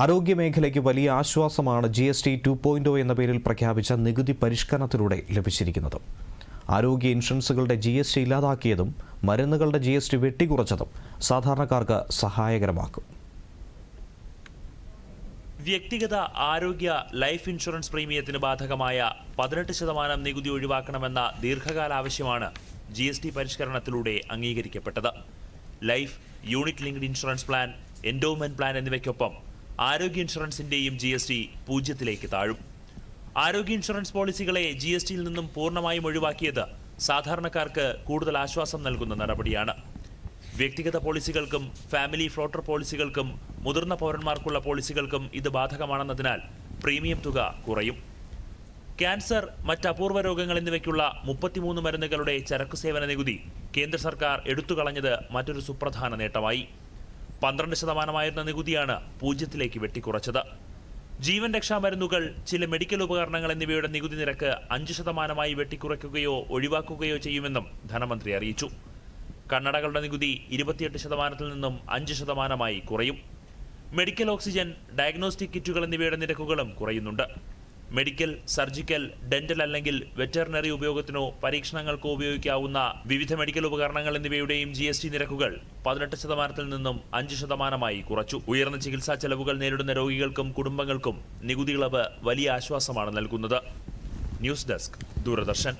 ആരോഗ്യമേഖലയ്ക്ക് വലിയ ആശ്വാസമാണ് G S T two point എന്ന പേരിൽ പ്രഖ്യാപിച്ച നികുതി പരിഷ്കരണത്തിലൂടെ ലഭിച്ചിരിക്കുന്നത്. ആരോഗ്യ ഇൻഷുറൻസുകളുടെ ജി എസ് ടി ഇല്ലാതാക്കിയതും മരുന്നുകളുടെ ജി എസ് ടി വെട്ടിക്കുറച്ചതും സാധാരണക്കാർക്ക് സഹായകരമാക്കും. വ്യക്തിഗത ആരോഗ്യ ലൈഫ് ഇൻഷുറൻസ് പ്രീമിയത്തിന് ബാധകമായ പതിനെട്ട് ശതമാനം നികുതി ഒഴിവാക്കണമെന്ന ദീർഘകാല ആവശ്യമാണ് ജി എസ് ടി പരിഷ്കരണത്തിലൂടെ അംഗീകരിക്കപ്പെട്ടത്. Life unit linked insurance plan endowment plan എന്നിവയ്ക്കൊപ്പം ആരോഗ്യ ഇൻഷുറൻസിന്റെയും ജി എസ് ടി പൂജ്യത്തിലേക്ക് താഴും. ആരോഗ്യ ഇൻഷുറൻസ് പോളിസികളെ ജി എസ് ടിയിൽ നിന്നും പൂർണമായും ഒഴിവാക്കിയത് സാധാരണക്കാർക്ക് കൂടുതൽ ആശ്വാസം നൽകുന്ന നടപടിയാണ്. വ്യക്തിഗത പോളിസികൾക്കും ഫാമിലി ഫ്ലോട്ടർ പോളിസികൾക്കും മുതിർന്ന പൗരന്മാർക്കുള്ള പോളിസികൾക്കും ഇത് ബാധകമാണെന്നതിനാൽ പ്രീമിയം തുക കുറയും. ക്യാൻസർ മറ്റ് അപൂർവ രോഗങ്ങൾ എന്നിവയ്ക്കുള്ള മുപ്പത്തിമൂന്ന് മരുന്നുകളുടെ ചരക്കു സേവന നികുതി കേന്ദ്ര സർക്കാർ എടുത്തുകളഞ്ഞത് മറ്റൊരു സുപ്രധാന നേട്ടമായി. പന്ത്രണ്ട് ശതമാനമായിരുന്ന നികുതിയാണ് പൂജ്യത്തിലേക്ക് വെട്ടിക്കുറച്ചത്. ജീവൻ രക്ഷാ മരുന്നുകൾ ചില മെഡിക്കൽ ഉപകരണങ്ങൾ എന്നിവയുടെ നികുതി നിരക്ക് അഞ്ച് ശതമാനമായി വെട്ടിക്കുറയ്ക്കുകയോ ഒഴിവാക്കുകയോ ചെയ്യുമെന്നും ധനമന്ത്രി അറിയിച്ചു. കണ്ണടകളുടെ നികുതി ഇരുപത്തിയെട്ട് ശതമാനത്തിൽ നിന്നും അഞ്ച് ശതമാനമായി കുറയും. മെഡിക്കൽ ഓക്സിജൻ ഡയഗ്നോസ്റ്റിക് കിറ്റുകൾ എന്നിവയുടെ നിരക്കുകളും കുറയുന്നുണ്ട്. മെഡിക്കൽ സർജിക്കൽ ഡെന്റൽ അല്ലെങ്കിൽ വെറ്ററിനറി ഉപയോഗത്തിനോ പരീക്ഷണങ്ങൾക്കോ ഉപയോഗിക്കാവുന്ന വിവിധ മെഡിക്കൽ ഉപകരണങ്ങൾ എന്നിവയുടെയും ജി എസ് ടി നിരക്കുകൾ പതിനെട്ട് ശതമാനത്തിൽ നിന്നും അഞ്ച് ശതമാനമായി കുറച്ചു. ഉയർന്ന ചികിത്സാ ചെലവുകൾ നേരിടുന്ന രോഗികൾക്കും കുടുംബങ്ങൾക്കും നികുതി ഇളവ് വലിയ ആശ്വാസമാണ് നൽകുന്നത്. News desk Doordarshan.